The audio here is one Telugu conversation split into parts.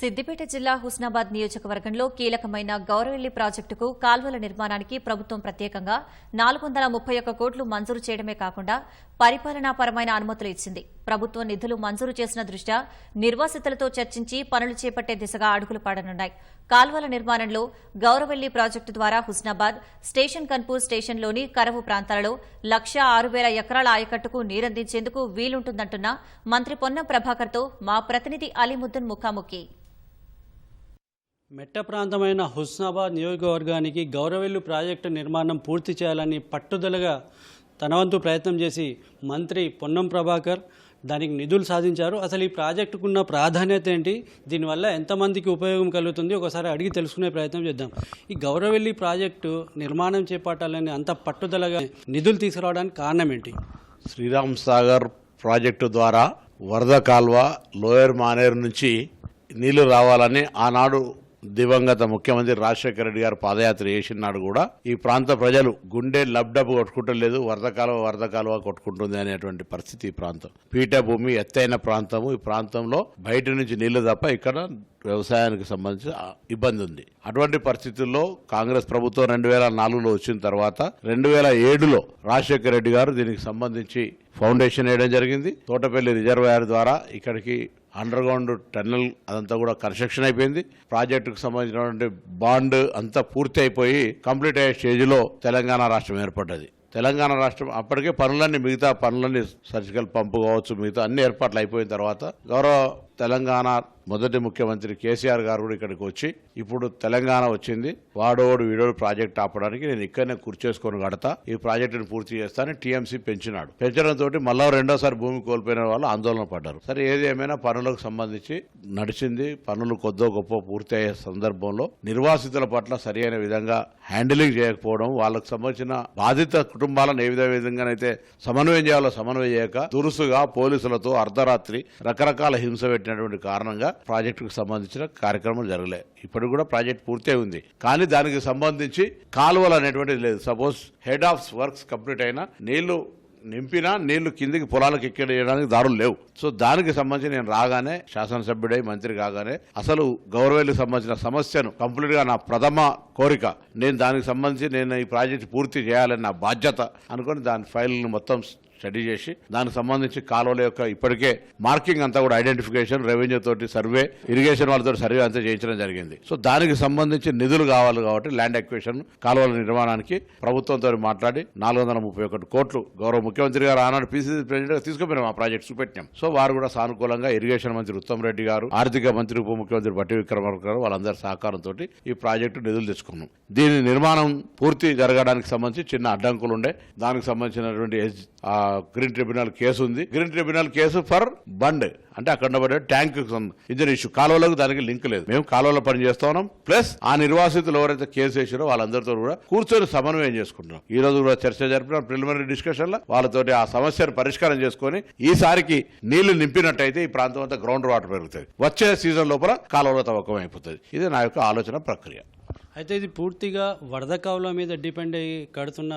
సిద్దిపేట జిల్లా హుస్నాబాద్ నియోజకవర్గంలో కీలకమైన గౌరవెల్లి ప్రాజెక్టుకు కాల్వల నిర్మాణానికి ప్రభుత్వం ప్రత్యేకంగా నాలుగు వందల ముప్పై ఒక్క కోట్లు మంజూరు చేయడమే కాకుండా పరిపాలనాపరమైన అనుమతులు ఇచ్చింది. ప్రభుత్వం నిధులు మంజూరు చేసిన దృష్ట్యా నిర్వాసితులతో చర్చించి పనులు చేపట్టే దిశగా అడుగులు పడనున్నాయి. కాల్వల నిర్మాణంలో గౌరవెల్లి ప్రాజెక్టు ద్వారా హుస్నాబాద్ స్టేషన్ కన్పూర్ స్టేషన్లోని కరవు ప్రాంతాలలో లక్ష ఆరు వేల ఎకరాల ఆయకట్టుకు నీరందించేందుకు వీలుంటుందంటున్న మంత్రి పొన్నం ప్రభాకర్తో మా ప్రతినిధి అలీముద్దన్ ముఖాముఖి. మెట్ట ప్రాంతమైన హుస్నాబాద్ నియోజకవర్గానికి గౌరవెల్లు ప్రాజెక్టు నిర్మాణం పూర్తి చేయాలని పట్టుదలగా తనవంతు ప్రయత్నం చేసి మంత్రి పొన్నం ప్రభాకర్ దానికి నిధులు సాధించారు. అసలు ఈ ప్రాజెక్టుకున్న ప్రాధాన్యత ఏంటి? దీనివల్ల ఎంతమందికి ఉపయోగం కలుగుతుంది? ఒకసారి అడిగి తెలుసుకునే ప్రయత్నం చేద్దాం. ఈ గౌరవెల్లి ప్రాజెక్టు నిర్మాణం చేపట్టాలని అంత పట్టుదలగా నిధులు తీసుకురావడానికి కారణం ఏంటి? శ్రీరామ్ సాగర్ ప్రాజెక్టు ద్వారా వరద కాల్వ లోయర్ మానేరు నుంచి నీళ్ళు రావాలని ఆనాడు దివంగత ముఖ్యమంత్రి రాజశేఖర రెడ్డి గారు పాదయాత్ర చేసినాడు కూడా. ఈ ప్రాంత ప్రజలు గుండె లబ్డబ్ కొట్టుకుంటలేదు వరద కాలువ వరద కాలువ కొట్టుకుంటుంది అనేటువంటి పరిస్థితి ఈ ప్రాంతం. పీఠభూమి ఎత్తైన ప్రాంతము. ఈ ప్రాంతంలో బయట నుంచి నీళ్ళు తప్ప ఇక్కడ వ్యవసాయానికి సంబంధించి ఇబ్బంది ఉంది. అటువంటి పరిస్థితుల్లో కాంగ్రెస్ ప్రభుత్వం రెండు వేల నాలుగులో వచ్చిన తర్వాత రెండు వేల ఏడులో రాజశేఖర రెడ్డి గారు దీనికి సంబంధించి ఫౌండేషన్ వేయడం జరిగింది. తోటపల్లి రిజర్వాయర్ ద్వారా ఇక్కడికి అండర్ గ్రౌండ్ టన్నెల్ అదంతా కూడా కన్స్ట్రక్షన్ అయిపోయింది. ప్రాజెక్టుకు సంబంధించినటువంటి బాండ్ అంతా పూర్తి అయిపోయి కంప్లీట్ అయ్యే స్టేజ్లో తెలంగాణ రాష్ట్రం ఏర్పడ్డది. తెలంగాణ రాష్ట్రం అప్పటికే పనులన్నీ మిగతా పనులన్నీ సర్జికల్ పంపు కావచ్చు మిగతా అన్ని ఏర్పాట్లు అయిపోయిన తర్వాత గౌరవ తెలంగాణ మొదటి ముఖ్యమంత్రి కేసీఆర్ గారు కూడా ఇక్కడికి వచ్చి ఇప్పుడు తెలంగాణ వచ్చింది. వాడోడు వీడోడు ప్రాజెక్ట్ ఆపడానికి నేను ఇక్కడనే కూర్చేసుకొని కడతా. ఈ ప్రాజెక్టును పూర్తి చేస్తానని టీఎంసీ పెంచినాడు. పెంచడంతో మళ్ళా రెండోసారి భూమి కోల్పోయిన వాళ్ళు ఆందోళన పడ్డారు. సరే ఏది ఏమైనా పనులకు సంబంధించి నడిచింది పనులు కొద్దో గొప్ప పూర్తి అయ్యే సందర్భంలో నిర్వాసితుల పట్ల సరైన విధంగా హ్యాండిలింగ్ చేయకపోవడం వాళ్ళకు సంబంధించిన బాధిత కుటుంబాలను ఏ విధంగానైతే సమన్వయం చేయాలో సమన్వయం చేయక దురుసుగా పోలీసులతో అర్ధరాత్రి రకరకాల హింస పెట్టినటువంటి కారణంగా ప్రాజెక్టుకు సంబంధించిన కార్యక్రమం జరగలే. ఇప్పటికి కూడా ప్రాజెక్ట్ పూర్తి ఉంది. కానీ దానికి సంబంధించి కాలువలు అనేటువంటిది లేదు. Suppose head of works complete అయినా నీళ్ళు నింపినా నీళ్ళు కిందికి పొలాలకు ఎక్కడేయడానికి దారులు లేవు. సో దానికి సంబంధించి నేను రాగానే శాసనసభ్యుడై మంత్రి కాగానే అసలు గౌరవేలకు సంబంధించిన సమస్యను కంప్లీట్గా నా ప్రథమ కోరిక. నేను దానికి సంబంధించి నేను ఈ ప్రాజెక్ట్ పూర్తి చేయాలని నా బాధ్యత అనుకొని దాని ఫైల్ను మొత్తం స్టడీ చేసి దానికి సంబంధించి కాలువల యొక్క ఇప్పటికే మార్కింగ్ అంతా కూడా ఐడెంటిఫికేషన్ రెవెన్యూ తోటి సర్వే ఇరిగేషన్ వాళ్ళతో సర్వే అంతా చేయించడం జరిగింది. సో దానికి సంబంధించి నిధులు కావాలి కాబట్టి ల్యాండ్ ఎక్వేషన్ కాలువల నిర్మాణానికి ప్రభుత్వంతో మాట్లాడి నాలుగు వందల ముప్పై ఒకటి కోట్లు గౌరవ ముఖ్యమంత్రి గారు ఆనాడు పీసీసీ ప్రెసిడెంట్గా తీసుకుపోయినాం ఆ ప్రాజెక్ట్స్ పెట్టినాం సో వారు కూడా సానుకూలంగా ఇరిగేషన్ మంత్రి ఉత్తమ్ రెడ్డి గారు ఆర్థిక మంత్రి ఉప ముఖ్యమంత్రి బట్టి విక్రమార్క గారు వాళ్ళందరి సహకారంతో ఈ ప్రాజెక్టు నిధులు తెచ్చుకున్నాం. దీని నిర్మాణం పూర్తి జరగడానికి సంబంధించి చిన్న అడ్డంకులు ఉండే దానికి సంబంధించినటువంటి గ్రీన్ ట్రిబ్యునల్ కేసు ఉంది. Green tribunal case for bund. అంటే అక్కడ ఉండబడే ట్యాంక్ ఇంజన్ ఇష్యూ. కాలువలకు దానికి లింక్ లేదు. మేము కాలువలో పని చేస్తా ఉన్నాం. ప్లస్ ఆ నిర్వాసితులు ఎవరైతే కేసు వేసారో వాళ్ళందరితో కూడా కూర్చొని సమన్వయం చేసుకుంటున్నాం. ఈ రోజు కూడా చర్చ జరిపిన. ప్రిలిమినరీ డిస్కషన్లో వాళ్ళతోటి ఆ సమస్యను పరిష్కారం చేసుకొని ఈసారికి నీళ్ళు నింపినట్టయితే ఈ ప్రాంతం అంతా గ్రౌండ్ వాటర్ పెరుగుతుంది. వచ్చే సీజన్ లోపల కాలువలో తవ్వకం అయిపోతుంది. ఇది నా యొక్క ఆలోచన ప్రక్రియ. అయితే ఇది పూర్తిగా వరద కావుల మీద డిపెండ్ అయ్యి కడుతున్న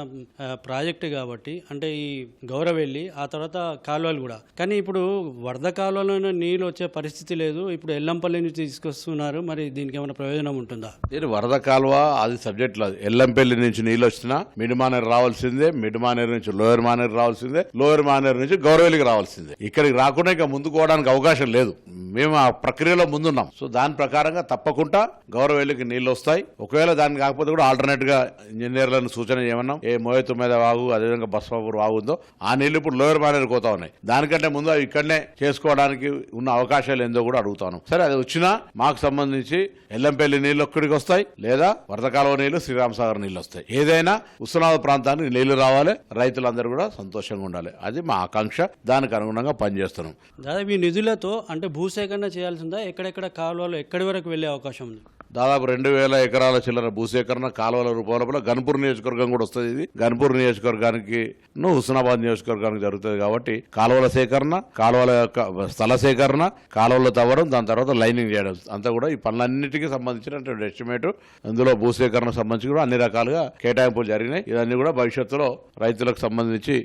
ప్రాజెక్ట్ కాబట్టి అంటే ఈ గౌరవెల్లి ఆ తర్వాత కాలువలు కూడా. కానీ ఇప్పుడు వరద కాలువలోనే నీళ్ళు వచ్చే పరిస్థితి లేదు. ఇప్పుడు ఎల్లంపల్లి నుంచి తీసుకొస్తున్నారు. మరి దీనికి ఏమైనా ప్రయోజనం ఉంటుందా? ఇది వరద కాలువ అది సబ్జెక్ట్ లేదు ఎల్లంపల్లి నుంచి నీళ్ళు వచ్చినా మిడ్ మానేరు రావాల్సిందే. మిడ్ మానేరు నుంచి లోయర్ మానేరు రావాల్సిందే. లోయర్ మానేరు నుంచి గౌరవలికి రావాల్సిందే. ఇక్కడికి రాకుండా ఇంకా ముందుకు పోవడానికి అవకాశం లేదు. మేము ఆ ప్రక్రియలో ముందున్నాం. సో దాని ప్రకారంగా తప్పకుండా గౌరవెల్లికి నీళ్ళు వస్తాయి. ఒకవేళ దానికి కాకపోతే కూడా ఆల్టర్నేట్గా ఇంజనీర్లను సూచన చేయమన్నాం. ఏ మోయత్తు మీద వాగు అదేవిధంగా బస్మాపూర్ వాగు ఉందో ఆ నీళ్ళు ఇప్పుడు లోయర్ మానేరు పోతా ఉన్నాయి. దానికంటే ముందు అవి ఇక్కడనే చేసుకోవడానికి ఉన్న అవకాశాలు ఏందో కూడా అడుగుతాను సరే అది వచ్చినా మాకు సంబంధించి ఎల్లంపల్లి నీళ్ళు ఒక్కడికి వస్తాయి లేదా వరదకాలువ నీళ్ళు శ్రీరామసాగర్ నీళ్ళు వస్తాయి. ఏదైనా ఉస్మానాబాద్ ప్రాంతానికి నీళ్ళు రావాలి రైతులందరూ కూడా సంతోషంగా ఉండాలి. అది మా ఆకాంక్ష. దానికి అనుగుణంగా పనిచేస్తున్నాం. దాదాపు ఈ నిధులతో అంటే భూసేకరణ చేయాల్సిందా? ఎక్కడెక్కడ కాలువలు ఎక్కడి వరకు వెళ్ళే అవకాశం ఉంది? దాదాపు రెండు వేల ఎకరాల చిల్లర భూసేకరణ కాలువల రూపంలో గన్పూర్ నియోజకవర్గం కూడా వస్తుంది ఇది. గన్పూర్ నియోజకవర్గానికి హుస్నాబాద్ నియోజకవర్గానికి జరుగుతుంది కాబట్టి కాలువల సేకరణ కాలువల యొక్క స్థల సేకరణ కాలువలు తవ్వడం దాని తర్వాత లైనింగ్ చేయడం. అంతా కూడా ఈ పనులన్నిటికీ సంబంధించినటువంటి ఎస్టిమేట్. అందులో భూసేకరణ సంబంధించి కూడా అన్ని రకాలుగా కేటాయింపులు జరిగినాయి. ఇవన్నీ కూడా భవిష్యత్తులో రైతులకు సంబంధించి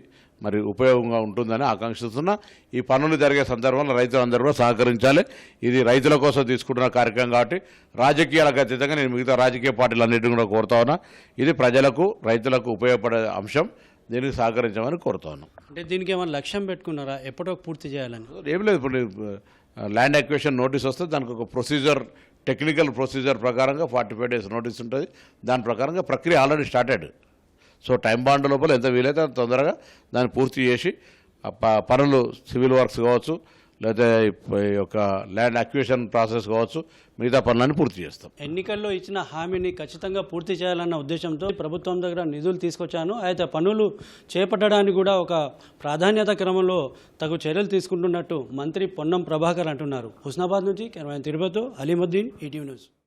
మరి ఉపయోగంగా ఉంటుందని ఆకాంక్షిస్తున్నా. ఈ పనులు జరిగే సందర్భంలో రైతులందరూ కూడా సహకరించాలి. ఇది రైతుల కోసం తీసుకుంటున్న కార్యక్రమం కాబట్టి రాజకీయాలకు అతీతంగా నేను మిగతా రాజకీయ పార్టీలన్నింటినీ కూడా కోరుతా ఉన్నా. ఇది ప్రజలకు రైతులకు ఉపయోగపడే అంశం. దీనికి సహకరించమని కోరుతా ఉన్నాం. అంటే దీనికి ఏమైనా లక్ష్యం పెట్టుకున్నారా? ఎప్పటికో పూర్తి చేయాలని. ఏం లేదు ఇప్పుడు ల్యాండ్ అక్వేషన్ నోటీస్ వస్తే దానికి ఒక ప్రొసీజర్ టెక్నికల్ ప్రొసీజర్ ప్రకారంగా ఫార్టీ ఫైవ్ డేస్ నోటీస్ ఉంటుంది. దాని ప్రకారంగా ప్రక్రియ already started. So time bound లోపల ఎంత వీలైతే అంత తొందరగా దాన్ని పూర్తి చేసి ప- పనులు సివిల్ వర్క్స్ కావచ్చు లేకపోతే ఒక యొక్క ల్యాండ్ అక్వేషన్ ప్రాసెస్ కావచ్చు మిగతా పనులన్నీ పూర్తి చేస్తాం. ఎన్నికల్లో ఇచ్చిన హామీని ఖచ్చితంగా పూర్తి చేయాలన్న ఉద్దేశంతో ప్రభుత్వం దగ్గర నిధులు తీసుకొచ్చాను. అయితే పనులు చేపట్టడానికి కూడా ఒక ప్రాధాన్యత క్రమంలో తగు చర్యలు తీసుకుంటున్నట్టు మంత్రి పొన్నం ప్రభాకర్ అంటున్నారు. హుస్నాబాద్ నుంచి camera Tirupati Alimuddin ETV news.